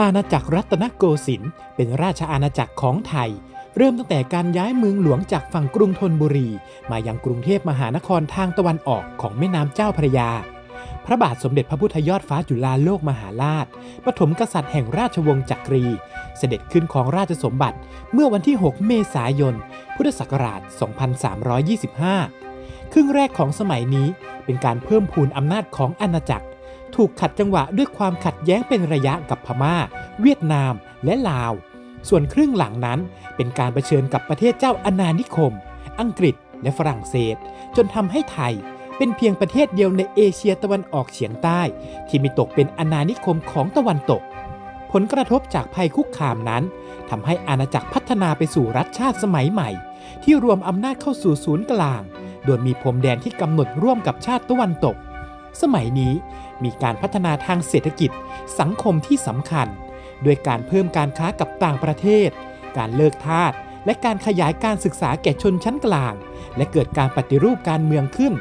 อาณาจักรรัตนโกสินทร์เป็นราชอาณาจักรของไทย เริ่มตั้งแต่การย้ายเมืองหลวงจากฝั่งกรุงธนบุรี มายังกรุงเทพมหานครทางตะวันออกของแม่น้ำเจ้าพระยา พระบาทสมเด็จพระพุทธยอดฟ้าจุฬาโลกมหาราช ปฐมกษัตริย์แห่งราชวงศ์จักรี เสด็จขึ้นของราชสมบัติเมื่อวันที่ 6 เมษายน พุทธศักราช 2325 ครึ่งแรกของสมัยนี้เป็นการเพิ่มพูนอำนาจของอาณาจักร ถูกขัดจังหวะด้วยความขัดแย้งเป็นระยะกับพม่า เวียดนามและลาว ส่วนครึ่งหลังนั้นเป็นการรเผชิญกับประเทศเจ้าอาณานิคม อังกฤษและฝรั่งเศส จนทำให้ไทยเป็นเพียงประเทศเดียวในเอเชียตะวันออกเฉียงใต้ ที่มีตกเป็นอาณานิคมของตะวันตก ผลกระทบจากภัยคุกคามนั้นทำให้อาณาจักรพัฒนาไปสู่รัฐชาติสมัยใหม่ ที่รวมอำนาจเข้าสู่ศูนย์กลาง โดยมีพรมแดนที่กำหนดร่วมกับชาติตะวันตก สมัยนี้ มีการพัฒนาทางเศรษฐกิจ สังคมที่สำคัญ ด้วยการเพิ่มการค้ากับต่างประเทศ การเลิกทาสและการขยายการศึกษาแก่ชนชั้นกลาง และเกิดการปฏิรูปการเมืองขึ้น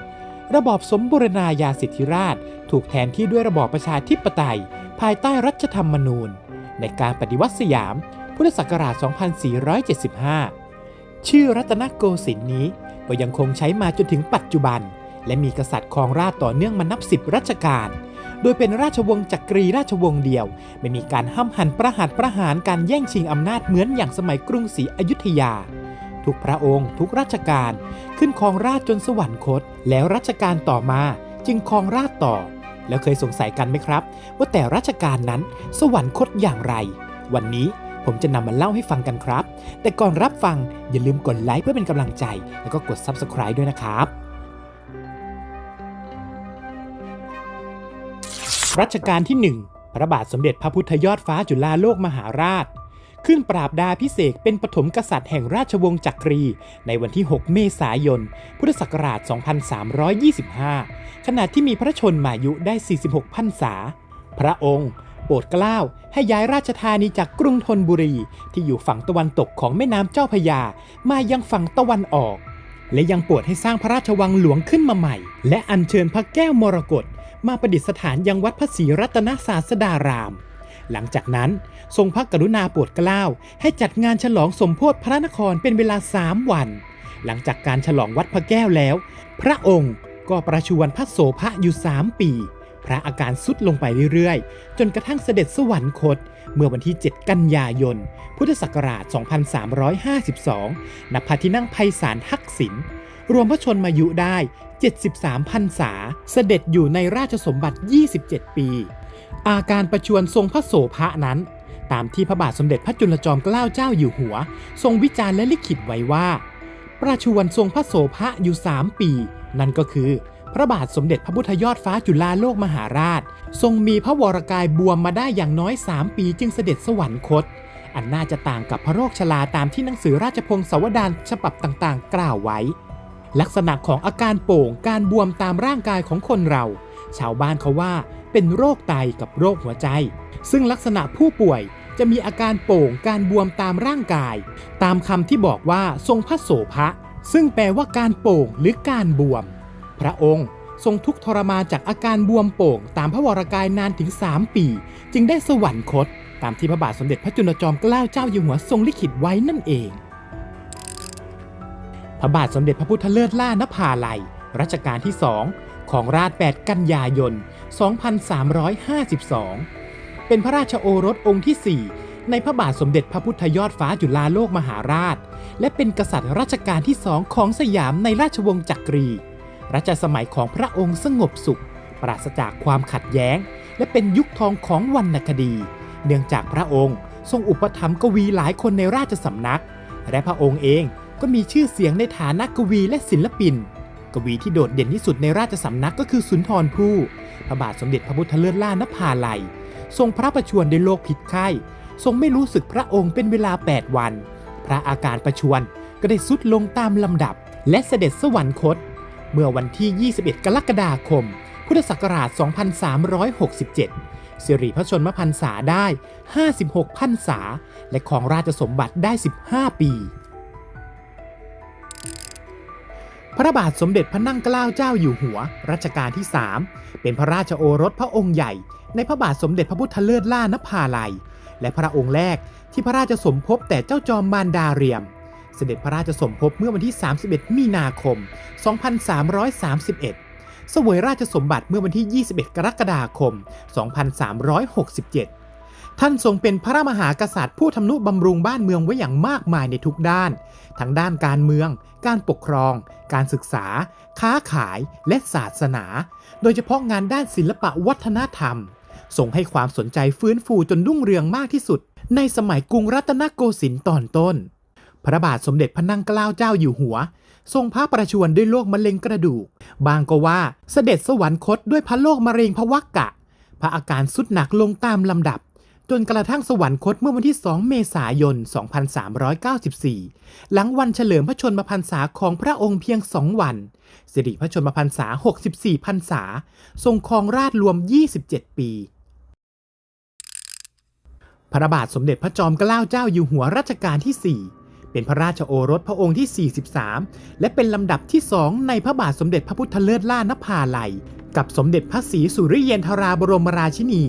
ระบอบสมบูรณาญาสิทธิราช ถูกแทนที่ด้วยระบอบประชาธิปไตย ภายใต้รัฐธรรมนูญ ในการปฏิวัติสยาม พุทธศักราช 2475 ชื่อรัตนโกสินทร์นี้ก็ยังคงใช้มาจนถึงปัจจุบัน และมีกษัตริย์ครองราชต่อเนื่องมานับสิบรัชกาล โดยเป็นราชวงศ์จักรีราชวงศ์เดียว ไม่มีการห้ามหันประหัตประหารการแย่งชิงอำนาจเหมือนอย่างสมัยกรุงศรีอยุธยา ทุกพระองค์ ทุกราชการขึ้นครองราชจนสวรรคต แล้วรัชกาลต่อมาจึงครองราชต่อ แล้วเคยสงสัยกันไหมครับ ว่าแต่ราชการนั้นสวรรคตอย่างไร วันนี้ผมจะนำมาเล่าให้ฟังกันครับ แต่ก่อนรับฟังอย่าลืมกดไลค์เพื่อเป็นกำลังใจ แล้วก็กด Subscribe ด้วยนะครับ รัชกาลที่ 1 พระบาทสมเด็จพระพุทธยอดฟ้าจุฬาโลกมหาราช ขึ้นปราบดาพิเศษเป็นปฐมกษัตริย์แห่งราชวงศ์จักรี ในวันที่ 6 เมษายน พุทธศักราช 2325 ขณะที่มีพระชนมายุได้ 46 พรรษา พระองค์โปรดเกล้าให้ย้ายราชธานีจากกรุงธนบุรี ที่อยู่ฝั่งตะวันตกของแม่น้ำเจ้าพระยา มายังฝั่งตะวันออก และยังโปรดให้สร้างพระราชวังหลวงขึ้นมาใหม่ และอัญเชิญพระแก้วมรกต มาประดิษฐานยังวัดพระศรีรัตนศาสดาราม หลังจากนั้นทรงพระกรุณาโปรดเกล้าให้จัดงานฉลองสมโพธิพระนครเป็นเวลา3วัน หลังจากการฉลองวัดพระแก้วแล้ว พระองค์ก็ประชวรพระโสภะอยู่3ปี พระอาการสุดลงไปเรื่อยๆ จนกระทั่งเสด็จสวรรคต เมื่อวันที่ 7 กันยายน พุทธศักราช 2352 ณ พระที่นั่งไพศาลทักษิณรวมพระชนมายุได้ 73พรรษาเสด็จอยู่ในราชสมบัติ 27 ปี อาการประชวรทรงพระโสภะนั้น ตามที่พระบาทสมเด็จพระจุลจอมเกล้าเจ้าอยู่หัว ทรงวิจารณ์และลิขิตไว้ว่า ประชวรทรงพระโสภะอยู่ 3 ปี นั่นก็คือ พระบาทสมเด็จพระพุทธยอดฟ้าจุฬาโลกมหาราช ทรงมีพระวรกายบวมมาได้อย่างน้อย 3 ปีจึงเสด็จสวรรคตอันน่าจะต่างกับพระโรคชราตามที่หนังสือราชพงศาวดารฉบับต่างๆ กล่าวไว้ ลักษณะของอาการโป่งการบวมตามร่างกายของคนเรา ชาวบ้านเขาว่าเป็นโรคไตกับโรคหัวใจ ซึ่งลักษณะผู้ป่วยจะมีอาการโป่งการบวมตามร่างกาย ตามคำที่บอกว่าทรงพระโสภะซึ่งแปลว่าการโป่งหรือการบวม พระองค์ทรงทุกข์ทรมานจากอาการบวมโป่ง ตามพระวรกายนานถึง 3 ปี จึงได้สวรรคต ตามที่พระบาทสมเด็จพระจุลจอมเกล้าเจ้าอยู่หัวทรงลิขิตไว้นั่นเอง พระบาทสมเด็จพระพุทธเลิศล่านภาลัย รัชกาลที่2ของราช 8 กันยายน 2352 เป็นพระราชโอรสองค์ที่ 4 ในพระบาทสมเด็จพระพุทธยอดฟ้าจุฬาโลกมหาราช และเป็นกษัตริย์รัชกาลที่สองของสยามในราชวงศ์จักรี รัชสมัยของพระองค์สงบสุข ปราศจากความขัดแย้ง และเป็นยุคทองของวรรณคดี เนื่องจากพระองค์ทรงอุปถัมภ์กวีหลายคนในราชสำนัก และพระองค์เอง ก็มีชื่อเสียงในฐานะกวีและศิลปิน กวีที่โดดเด่นที่สุดในราชสำนักก็คือสุนทรภู่พระบาทสมเด็จพระพุทธเลิศล่านภาลัย ทรงพระประชวรด้วยโรคผิดไข้ ทรงไม่รู้สึกพระองค์เป็นเวลา 8 วัน พระอาการประชวรก็ได้สุดลงตามลำดับ และเสด็จสวรรคต เมื่อวันที่ 21 กรกฎาคม พุทธศักราช 2367 สิริพระชนมพรรษาได้ 56พรรษา และของราชสมบัติได้ 15 ปี พระบาทสมเด็จพระนั่งเกล้าเจ้าอยู่หัว รัชกาลที่ 3 เป็นพระราชโอรสพระองค์ใหญ่ ในพระบาทสมเด็จพระพุทธเลิศล่านภาลัย และพระองค์แรกที่พระราชสมภพแต่เจ้าจอมมารดาเรียม เสด็จพระราชสมภพเมื่อวันที่ 31 มีนาคม 2331เสวยราชสมบัติเมื่อวันที่ 21 กรกฎาคม 2367 ท่านทรงเป็นพระมหากษัตริย์ผู้ทำนุบำรุงบ้านเมืองไว้อย่างมากมายในทุกด้าน ทั้งด้านการเมือง การปกครอง การศึกษา ค้าขายและศาสนา โดยเฉพาะงานด้านศิลปะวัฒนธรรม ส่งให้ความสนใจฟื้นฟูจนรุ่งเรืองมากที่สุด ในสมัยกรุงรัตนโกสินทร์ตอนต้น พระบาทสมเด็จพระนั่งเกล้าเจ้าอยู่หัว ทรงพระประชวรด้วยโรคมะเร็งกระดูก บางก็ว่าเสด็จสวรรคตด้วยพระโรคมะเร็งพระวักกะ พระอาการสุดหนักลงตามลำดับ จนกระทั่งสวรรคตเมื่อวันที่ 2 เมษายน 2394 หลังวันเฉลิมพระชนมพรรษาของพระองค์เพียง 2 วัน สิริพระชนมพรรษา 64 พรรษา ทรงครองราชรวม 27 ปี พระบาทสมเด็จพระจอมเกล้าเจ้าอยู่หัวรัชกาลที่ 4 เป็นพระราชโอรสพระองค์ที่ 43 และเป็นลำดับที่2ในพระบาทสมเด็จพระพุทธเลิศล่านภาลัย กับสมเด็จพระศรีสุริเยนทราบรมราชินี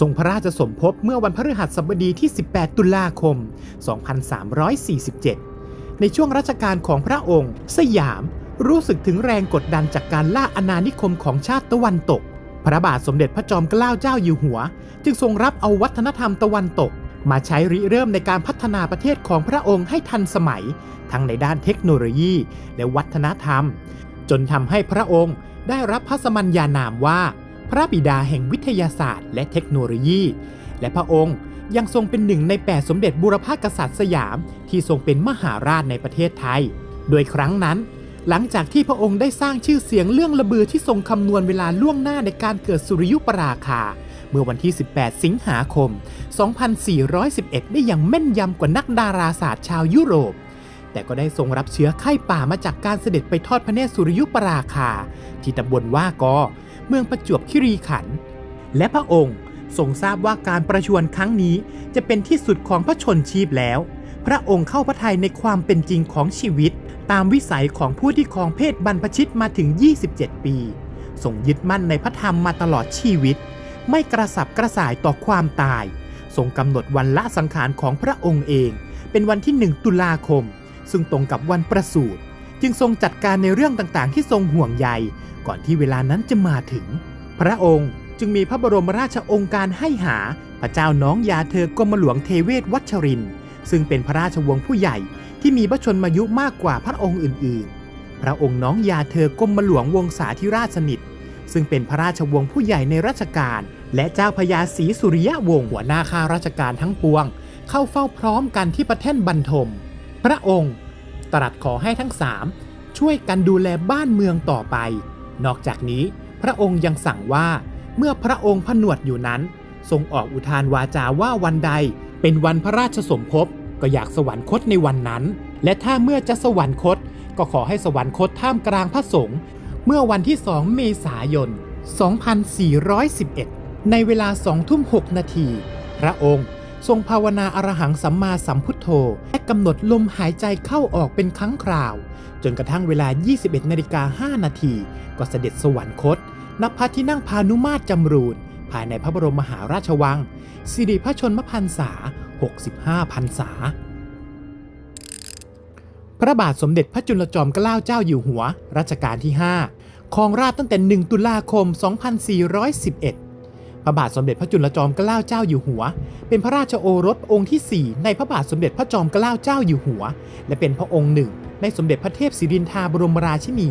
ทรงพระราชสมภพเมื่อวันพฤหัสบดีที่ 18 ตุลาคม 2347 ในช่วงรัชกาลของพระองค์ สยามรู้สึกถึงแรงกดดันจากการล่าอาณานิคมของชาติตะวันตก พระบาทสมเด็จพระจอมเกล้าเจ้าอยู่หัว จึงทรงรับเอาวัฒนธรรมตะวันตก มาใช้ริเริ่มในการพัฒนาประเทศของพระองค์ให้ทันสมัย ทั้งในด้านเทคโนโลยีและวัฒนธรรม จนทำให้พระองค์ได้รับพระสมัญญานามว่า พระบิดาแห่งวิทยาศาสตร์ และเทคโนโลยี และพระองค์ยังทรงเป็นหนึ่งในแปดสมเด็จบูรพากษัตริย์สยาม ที่ทรงเป็นมหาราชในประเทศไทย โดยครั้งนั้น หลังจากที่พระองค์ได้สร้างชื่อเสียงเรื่องระบือที่ทรงคำนวณเวลาล่วงหน้าในการเกิดสุริยุปราคา เมื่อวันที่ 18 สิงหาคม 2411 ได้อย่างแม่นยำกว่านักดาราศาสตร์ชาวยุโรปแต่ก็ได้ทรงรับเชื้อไข้ป่ามาจากการเสด็จไปทอดพระเนตรสุริยุปราคา ที่ตำบลว่ากอ เมืองประจวบคีรีขันธ์และพระองค์ทรงทราบว่าการประชวรครั้งนี้จะเป็นที่สุดของพระชนชีพแล้ว พระองค์เข้าพระทัยในความเป็นจริงของชีวิต ตามวิสัยของผู้ที่ครองเพศบรรพชิตมาถึง 27 ปีทรงยึดมั่นในพระธรรมมาตลอดชีวิต ไม่กระสับกระส่ายต่อความตายทรงกำหนดวันละสังขารของพระองค์เอง เป็นวันที่1ตุลาคม ซึ่งตรงกับวันประสูติจึงทรงจัดการในเรื่องต่างๆ ที่ทรงห่วงใย ก่อนที่เวลานั้นจะมาถึง พระองค์จึงมีพระบรมราชองค์การให้หาพระเจ้าน้องยาเธอกรมหลวงเทเวศวัชรินทร์ซึ่งเป็นพระราชวงศ์ผู้ใหญ่ที่มีพระชนมายุมากกว่าพระองค์อื่น ๆ พระองค์น้องยาเธอกรมหลวงวงศาธิราชสนิท ซึ่งเป็นพระราชวงศ์ผู้ใหญ่ในรัชกาลและเจ้าพญาศรีสุริยวงศ์หัวหน้าข้าราชการทั้งปวง เข้าเฝ้าพร้อมกันที่ประเทศบรรทม พระองค์ตรัสขอให้ทั้งสามช่วยกันดูแลบ้านเมืองต่อไป นอกจากนี้พระองค์ยังสั่งว่าเมื่อพระองค์ผนวดอยู่นั้น ทรงออกอุทานวาจาว่าวันใด เป็นวันพระราชสมภพก็อยากสวรรคตในวันนั้น และถ้าเมื่อจะสวรรคต ก็ขอให้สวรรคตท่ามกลางพระสงฆ์เมื่อวันที่2เมษายน 2411 ในเวลา2ทุ่ม6นาที พระองค์ ทรงภาวนาอรหังสัมมาสัมพุทโธและกำหนดลมหายใจเข้าออกเป็นครั้งคราว จนกระทั่งเวลา 21นาฬิกา5นาทีก็เสด็จสวรรคตณพระที่นั่งพานุมาตรจำรูน ภายในพระบรมมหาราชวัง สิริพระชนมพรรษา 65พรรษา พระบาทสมเด็จพระจุลจอมเกล้าเจ้าอยู่หัว รัชกาลที่ 5ครองราชตั้งแต่ 1 ตุลาคม 2411 พระบาทสมเด็จพระจุลจอมเกล้าเจ้าอยู่หัว เป็นพระราชโอรสองค์ที่ 4 ในพระบาทสมเด็จพระจอมเกล้าเจ้าอยู่หัว และเป็นพระองค์หนึ่ง ในสมเด็จพระเทพสิรินธาบรมราชินี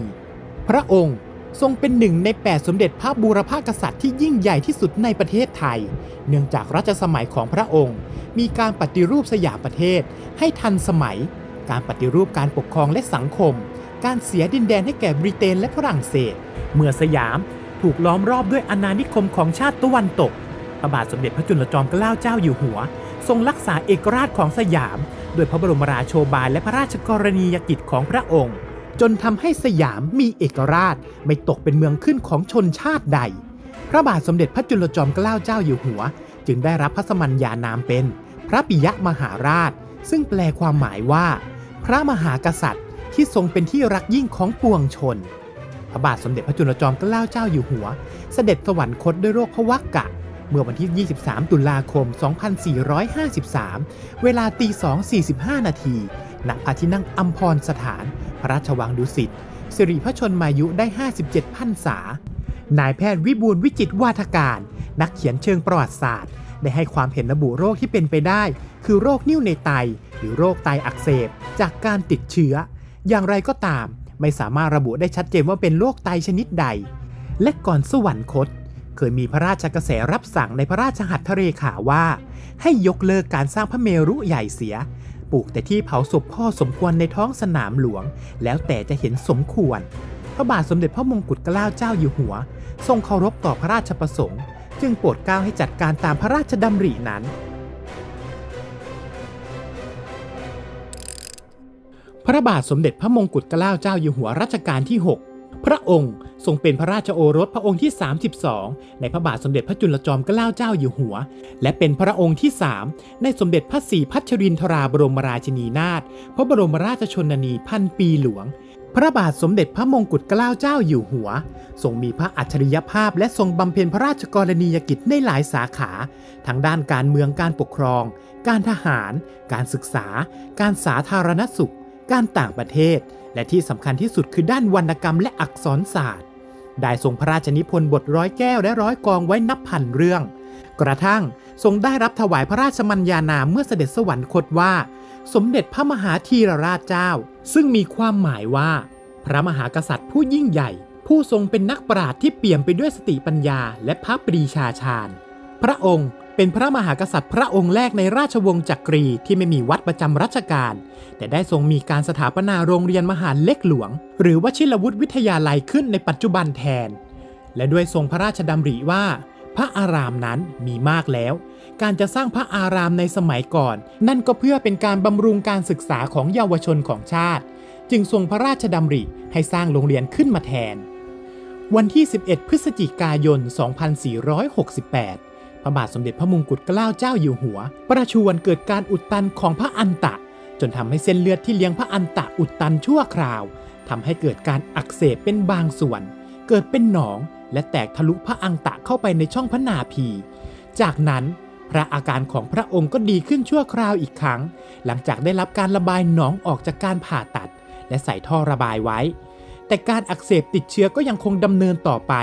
พระองค์ทรงเป็นหนึ่งใน 8 สมเด็จพระบูรพากษัตริย์ที่ยิ่งใหญ่ที่สุดในประเทศไทย เนื่องจากรัชสมัยของพระองค์ มีการปฏิรูปสยามประเทศให้ทันสมัย การปฏิรูปการปกครองและสังคม การเสียดินแดนให้แก่บริเตนและฝรั่งเศส เมื่อสยาม ถูกล้อมรอบด้วยอาณานิคมของชาติตะวันตก พระบาทสมเด็จพระจุลจอมเกล้าเจ้าอยู่หัว ทรงรักษาเอกราชของสยาม โดยพระบรมราโชบายและพระราชกรณียกิจของพระองค์ จนทำให้สยามมีเอกราชไม่ตกเป็นเมืองขึ้นของชนชาติใด พระบาทสมเด็จพระจุลจอมเกล้าเจ้าอยู่หัว จึงได้รับพระสมัญญานามเป็น พระปิยมหาราช ซึ่งแปลความหมายว่า พระมหากษัตริย์ที่ทรงเป็นที่รักยิ่งของปวงชน ระบาทสมเด็จพระจุลจอมเกล้าเจ้าอยู่หัว เสด็จสวรรคตด้วยโรคพวักกะ เมื่อวันที่ 23 ตุลาคม 2453 เวลาตี 2.45 นาทีณพระที่นั่งอัมพรสถาน พระราชวังดุสิตสิริพระชนมายุได้ 57พรรษานายแพทย์วิบูลวิจิตวาทการ นักเขียนเชิงประวัติศาสตร์ ได้ให้ความเห็นระบุโรคที่เป็นไปได้ คือโรคนิ่วในไต หรือโรคไตอักเสบ จากการติดเชื้อ อย่างไรก็ตาม ไม่สามารถระบุได้ชัดเจนว่าเป็นโรคไตชนิดใด และก่อนสวรรคต เคยมีพระราชกระแสรับสั่งในพระราชหัตถเรขาว่า ให้ยกเลิกการสร้างพระเมรุใหญ่เสีย ปลูกแต่ที่เผาศพพ่อสมควรในท้องสนามหลวง แล้วแต่จะเห็นสมควร พระบาทสมเด็จพระมงกุฎเกล้าเจ้าอยู่หัว ทรงเคารพต่อพระราชประสงค์ จึงโปรดเกล้าให้จัดการตามพระราชดำรินั้น พระบาทสมเด็จพระมงกุฎเกล้าเจ้าอยู่หัวรัชกาลที่ 6 พระองค์ทรงเป็นพระราชโอรสพระองค์ที่ 32 ในพระบาทสมเด็จพระจุลจอมเกล้าเจ้าอยู่หัว และเป็นพระองค์ที่ 3 ในสมเด็จพระศรีพัชรินทราบรมราชินีนาถพระบรมราชชนนีพันปีหลวง พระบาทสมเด็จพระมงกุฎเกล้าเจ้าอยู่หัว ทรงมีพระอัจฉริยภาพและทรงบำเพ็ญพระราชกรณียกิจในหลายสาขาทั้งด้านการเมืองการปกครอง การทหาร การศึกษา การสาธารณสุข การต่างประเทศ และที่สำคัญที่สุดคือด้านวรรณกรรมและอักษรศาสตร์ ได้ทรงพระราชนิพนธ์บทร้อยแก้วและร้อยกองไว้นับพันเรื่อง กระทั่งทรงได้รับถวายพระราชมัญญานามเมื่อเสด็จสวรรคตว่า สมเด็จพระมหาธีรราชเจ้า ซึ่งมีความหมายว่า พระมหากษัตริย์ผู้ยิ่งใหญ่ ผู้ทรงเป็นนักปราชญ์ที่เปี่ยมไปด้วยสติปัญญาและพระปรีชาชาญ พระองค์เป็นพระมหากษัตริย์พระองค์แรกในราชวงศ์จักรีที่ไม่มีวัดประจำรัชกาลแต่ได้ทรงมีการสถาปนาโรงเรียนมหาเล็กหลวง หรือวชิรวุฒิวิทยาลัยขึ้นในปัจจุบันแทน และด้วยทรงพระราชดำริว่า พระอารามนั้นมีมากแล้ว การจะสร้างพระอารามในสมัยก่อน นั่นก็เพื่อเป็นการบำรุงการศึกษาของเยาวชนของชาติ จึงทรงพระราชดำริให้สร้างโรงเรียนขึ้นมาแทน วันที่ 11 พฤศจิกายน 2468 ระบาทสมเด็จพระมงกุฎเกล้าเจ้าอยู่หัว ประชวรเกิดการอุดตันของพระอันตะ จนทำให้เส้นเลือดที่เลี้ยงพระอันตะอุดตันชั่วคราวทำให้เกิดการอักเสบเป็นบางส่วน เกิดเป็นหนองและแตกทะลุพระอังตะเข้าไปในช่องพระนาภีจากนั้นพระอาการของพระองค์ก็ดีขึ้นชั่วคราวอีกครั้ง หลังจากได้รับการระบายหนองออกจากการผ่าตัด และใส่ท่อระบายไว้ แต่การอักเสบติดเชื้อก็ยังคงดำเนินต่อไป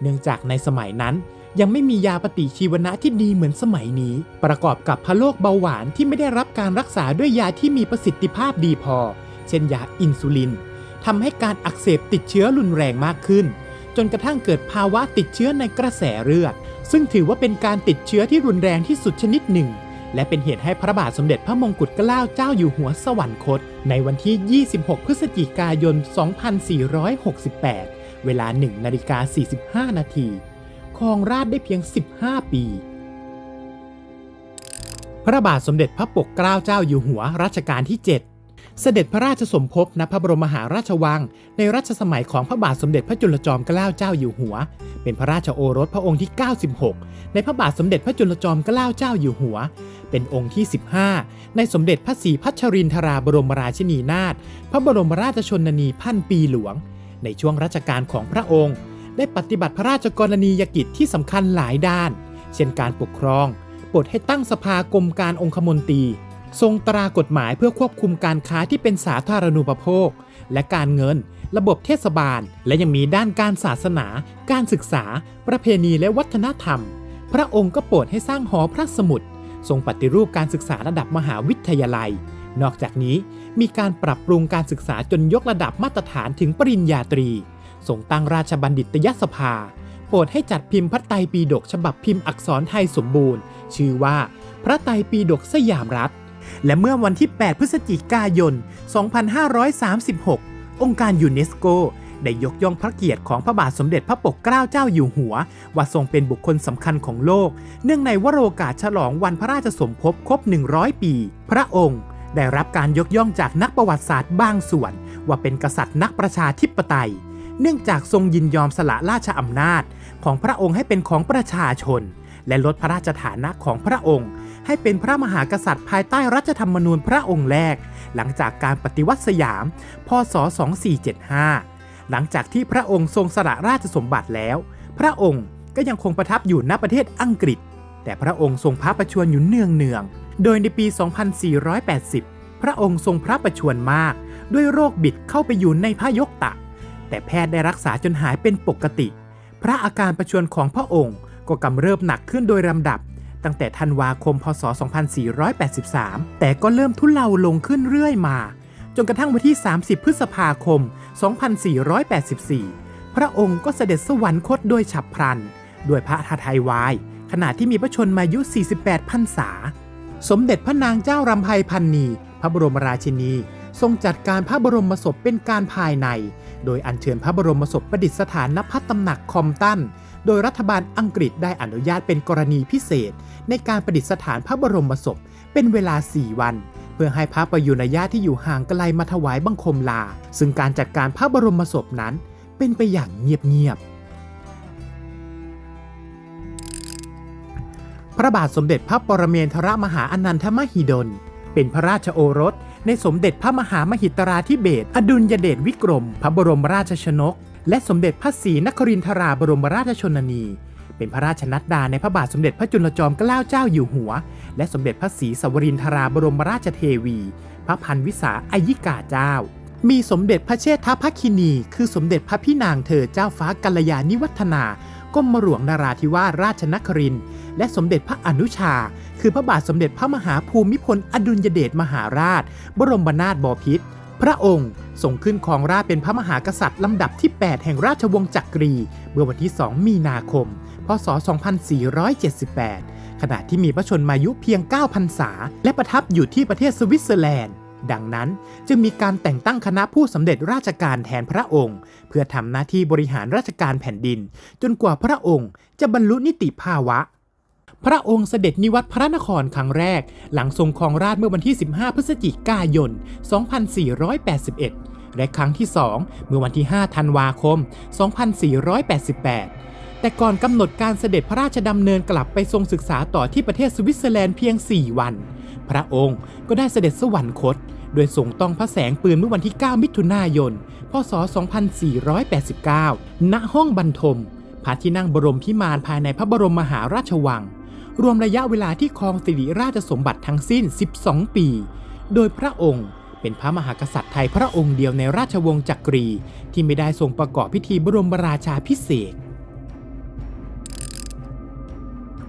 เนื่องจากในสมัยนั้น ยังไม่มียาปฏิชีวนะที่ดีเหมือนสมัยนี้ ประกอบกับพะโรคเบาหวานที่ไม่ได้รับการรักษาด้วยยาที่มีประสิทธิภาพดีพอ เช่นยาอินซูลินทำให้การอักเสบติดเชื้อรุนแรงมากขึ้น จนกระทั่งเกิดภาวะติดเชื้อในกระแสเลือด ซึ่งถือว่าเป็นการติดเชื้อที่รุนแรงที่สุดชนิดหนึ่ง และเป็นเหตุให้พระบาทสมเด็จพระมงกุฎเกล้าเจ้าอยู่หัวสวรรคต ในวันที่ 26 พฤศจิกายน 2468 เวลา 1 นาฬิกา 45 นาที รองราชได้เพียง 15 ปี พระบาทสมเด็จพระปกเกล้าเจ้าอยู่หัวรัชกาลที่ 7 เสด็จพระราชสมภพณพระบรมมหาราชวัง ในรัชสมัยของพระบาทสมเด็จพระจุลจอมเกล้าเจ้าอยู่หัว เป็นพระราชโอรสพระองค์ที่ 96 ในพระบาทสมเด็จพระจุลจอมเกล้าเจ้าอยู่หัว เป็นองค์ที่ 15 ในสมเด็จพระศรีพัชรินทราบรมราชินีนาถพระบรมราชชนนีพันปีหลวง ในช่วงรัชกาลของพระองค์ ได้ปฏิบัติพระราชกรณียกิจที่สำคัญหลายด้าน เช่นการปกครองโปรดให้ตั้งสภากรมการองคมนตรี ทรงตรากฎหมายเพื่อควบคุมการค้าที่เป็นสาธารณูปโภค และการเงิน ระบบเทศบาล และยังมีด้านการศาสนา การศึกษา ประเพณีและวัฒนธรรม พระองค์ก็โปรดให้สร้างหอพระสมุดทรงปฏิรูปการศึกษาระดับมหาวิทยาลัย นอกจากนี้มีการปรับปรุงการศึกษาจนยกระดับมาตรฐานถึงปริญญาตรี ทรงตั้งราชบัณฑิตยสภา โปรดให้จัดพิมพ์พระไตรปิฎกฉบับพิมพ์อักษรไทยสมบูรณ์ ชื่อว่าพระไตรปิฎกสยามรัฐ และเมื่อวันที่ 8 พฤศจิกายน 2536 องค์การยูเนสโกได้ยกย่องพระเกียรติของพระบาทสมเด็จพระปกเกล้าเจ้าอยู่หัว ว่าทรงเป็นบุคคลสำคัญของโลก เนื่องในวโรกาสฉลองวันพระราชสมภพครบ 100 ปี พระองค์ ได้รับการยกย่องจากนักประวัติศาสตร์บางส่วน ว่าเป็นกษัตริย์นักประชาธิปไตย เนื่องจากทรงยินยอมสละราชอำนาจของพระองค์ให้เป็นของประชาชน และลดพระราชฐานะของพระองค์ ให้เป็นพระมหากษัตริย์ภายใต้รัฐธรรมนูญพระองค์แรก หลังจากการปฏิวัติสยาม พศ 2475 หลังจากที่พระองค์ทรงสละราชสมบัติแล้ว พระองค์ก็ยังคงประทับอยู่ณประเทศอังกฤษ แต่พระองค์ทรงพระประชวรอยู่เนืองเนืองโดยในปี 2480 พระองค์ทรงพระประชวรมาก ด้วยโรคบิดเข้าไปอยู่ในพระยกตะ แต่แพทย์ได้รักษาจนหายเป็นปกติ พระอาการประชวรของพระองค์ก็กำเริบหนักขึ้นโดยลำดับ ตั้งแต่ธันวาคมพศ 2483 แต่ก็เริ่มทุเลาลงขึ้นเรื่อยมา จนกระทั่งวันที่ 30 พฤษภาคม 2484 พระองค์ก็เสด็จสวรรคตโดยฉับพลัน ด้วยพระทไทยวาย ขณะที่มีพระชนมายุ 48 พรรษา สมเด็จพระนางเจ้ารำไพพันนี พระบรมราชินี ทรงจัดการพระบรมศพเป็นการภายใน โดยอัญเชิญพระบรมศพประดิษฐานณพระตำหนักคอมตัน โดยรัฐบาลอังกฤษได้อนุญาตเป็นกรณีพิเศษ ในการประดิษฐานพระบรมศพเป็นเวลา 4 วัน เพื่อให้พระประยุรญาติที่อยู่ห่างไกลมาถวายบังคมลา ซึ่งการจัดการพระบรมศพนั้นเป็นไปอย่างเงียบๆพระบาทสมเด็จพระปรเมนทรมหาอนันทมหิดล เป็นพระราชโอรส ในสมเด็จพระมหามหิตราธิเบศรอดุลยเดชวิกรม พระบรมราชชนก และสมเด็จพระศรีนครินทราบรมราชชนนี เป็นพระราชนัดดาในพระบาทสมเด็จพระจุลจอมเกล้าเจ้าอยู่หัว และสมเด็จพระศรีสวรินทราบรมราชเทวี พระพันวิสาอายิกาเจ้า มีสมเด็จพระเชษฐพระคินี คือสมเด็จพระพี่นางเธอเจ้าฟ้ากัลยาณิวัฒนา กรมหลวงนาราธิวาสราชนครินทร์และสมเด็จพระอนุชา คือพระบาทสมเด็จพระมหาภูมิพลอดุลยเดชมหาราช บรมนาถบพิตรพระองค์ทรงขึ้นครองราชเป็นพระมหากษัตริย์ลำดับที่ 8 แห่งราชวงศ์จักรี เมื่อวันที่ 2 มีนาคม พศ 2478 ขณะที่มีพระชนมายุเพียง 9 พรรษา และประทับอยู่ที่ประเทศสวิตเซอร์แลนด์ ดังนั้นจึงมีการแต่งตั้งคณะผู้สำเร็จราชการแทนพระองค์ เพื่อทำหน้าที่บริหารราชการแผ่นดิน จนกว่าพระองค์จะบรรลุนิติภาวะ พระองค์เสด็จนิวัตพระนครครั้งแรก หลังทรงครองราชเมื่อวันที่ 15 พฤศจิกายน 2481 และครั้งที่ 2 เมื่อวันที่ 5 ธันวาคม 2488แต่ก่อนกำหนดการเสด็จพระราชดำเนินกลับไปทรงศึกษาต่อที่ประเทศสวิตเซอร์แลนด์เพียง 4 วัน พระองค์ ก็ได้เสด็จสวรรคต โดยทรงต้องพระแสงปืนเมื่อวันที่ 9 มิถุนายน พศ 2489 ณ ห้องบรรทมพระที่นั่งบรมพิมานภายในพระบรมมหาราชวัง รวมระยะเวลาที่ครองสิริราชสมบัติทั้งสิ้น 12 ปี โดยพระองค์เป็นพระมหากษัตริย์ไทยพระองค์เดียวในราชวงศ์จักรี ที่ไม่ได้ทรงประกอบพิธีบรมราชาพิเศษ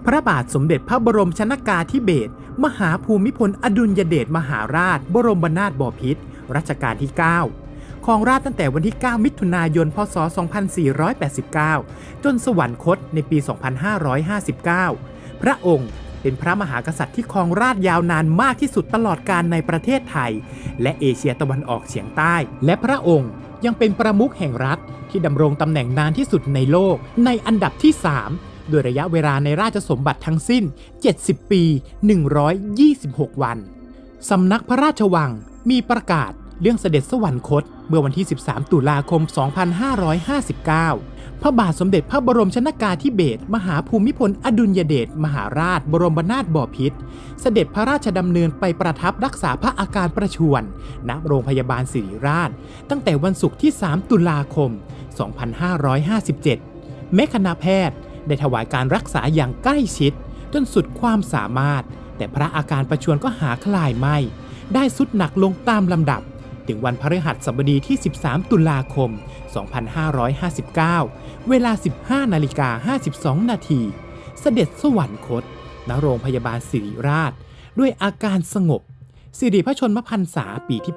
พระบาทสมเด็จพระบรมชนากาธิเบศร มหาภูมิพลอดุลยเดชมหาราช บรมนาถบพิตรรัชกาลที่9ครองราชตั้งแต่วันที่ 9 มิถุนายน พศ 2489 จนสวรรคตในปี 2559 พระองค์เป็นพระมหากษัตริย์ที่ครองราชยาวนานมากที่สุดตลอดกาลในประเทศไทย และเอเชียตะวันออกเฉียงใต้ และพระองค์ยังเป็นประมุขแห่งรัฐที่ดำรงตำแหน่งนานที่สุดในโลกในอันดับที่ 3 โดยระยะเวลาในราชสมบัติทั้งสิ้น 70 ปี 126 วัน สำนักพระราชวังมีประกาศเรื่องเสด็จสวรรคต เมื่อวันที่ 13 ตุลาคม 2559 พระบาทสมเด็จพระบรมชนากาธิเบศรมหาภูมิพลอดุลยเดชมหาราชบรมนาถบพิตรเสด็จพระราชดำเนินไปประทับรักษาพระอาการประชวรณโรงพยาบาลศิริราช ตั้งแต่วันศุกร์ที่ 3 ตุลาคม 2557แม้คณะแพทย์ ได้ถวายการรักษาอย่างใกล้ชิด จนสุดความสามารถ แต่พระอาการประชวรก็หาคลายไม่ ได้สุดหนักลงตามลำดับ ถึงวันพฤหัสบดีที่ 13 ตุลาคม 2559 เวลา 15นาฬิกา52 นาทีเสด็จสวรรคตณโรงพยาบาลศิริราช ด้วยอาการสงบสิริพระชนมพรรษาปีที่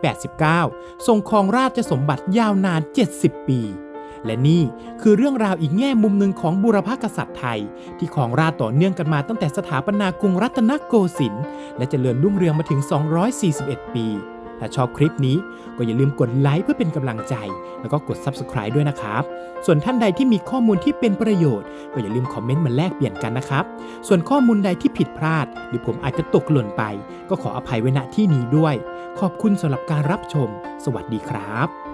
89 ทรงครองราชสมบัติยาวนาน 70 ปี และนี่คือเรื่องราวอีกแง่มุมหนึ่งของบุรพกษัตริย์ไทย ที่ครองราชต่อเนื่องกันมาตั้งแต่สถาปนากรุงรัตนโกสินทร์และเจริญรุ่งเรืองมาถึง 241 ปี ถ้าชอบคลิปนี้ก็อย่าลืมกดไลค์เพื่อเป็นกำลังใจ แล้วก็กด Subscribe ด้วยนะครับ ส่วนท่านใดที่มีข้อมูลที่เป็นประโยชน์ ก็อย่าลืมคอมเมนต์มาแลกเปลี่ยนกันนะครับ ส่วนข้อมูลใดที่ผิดพลาด หรือผมอาจจะตกหล่นไป ก็ขออภัยไว้ณที่นี้ด้วย ขอบคุณสำหรับการรับชม สวัสดีครับ